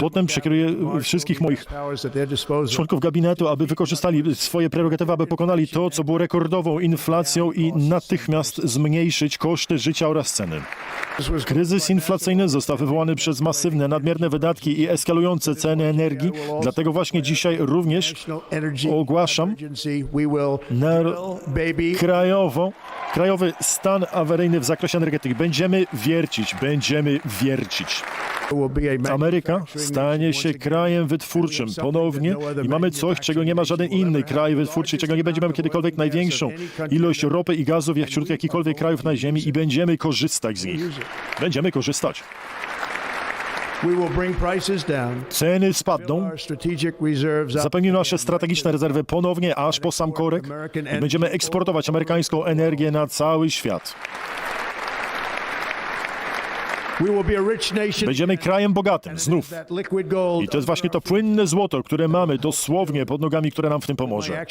Potem przekieruję wszystkich moich członków gabinetu, aby wykorzystali swoje prerogatywy, aby pokonali to, co było rekordową inflacją i natychmiast zmniejszyć koszty życia oraz ceny. Kryzys inflacyjny został wywołany przez masywne, nadmierne wydatki i eskalujące ceny energii. Dlatego właśnie dzisiaj również ogłaszam krajową, krajowy stan awaryjny w zakresie energetyki. Będziemy wiercić, będziemy wiercić. Ameryka stanie się krajem wytwórczym ponownie i mamy coś, czego nie ma żaden inny kraj wytwórczy, czego nie będziemy kiedykolwiek największą ilość ropy i gazów wśród jakichkolwiek krajów na ziemi i będziemy korzystać z nich. Będziemy korzystać. Ceny spadną, zapełnimy nasze strategiczne rezerwy ponownie aż po sam korek i będziemy eksportować amerykańską energię na cały świat. Będziemy krajem bogatym, znów. I to jest właśnie to płynne złoto, które mamy dosłownie pod nogami, które nam w tym pomoże.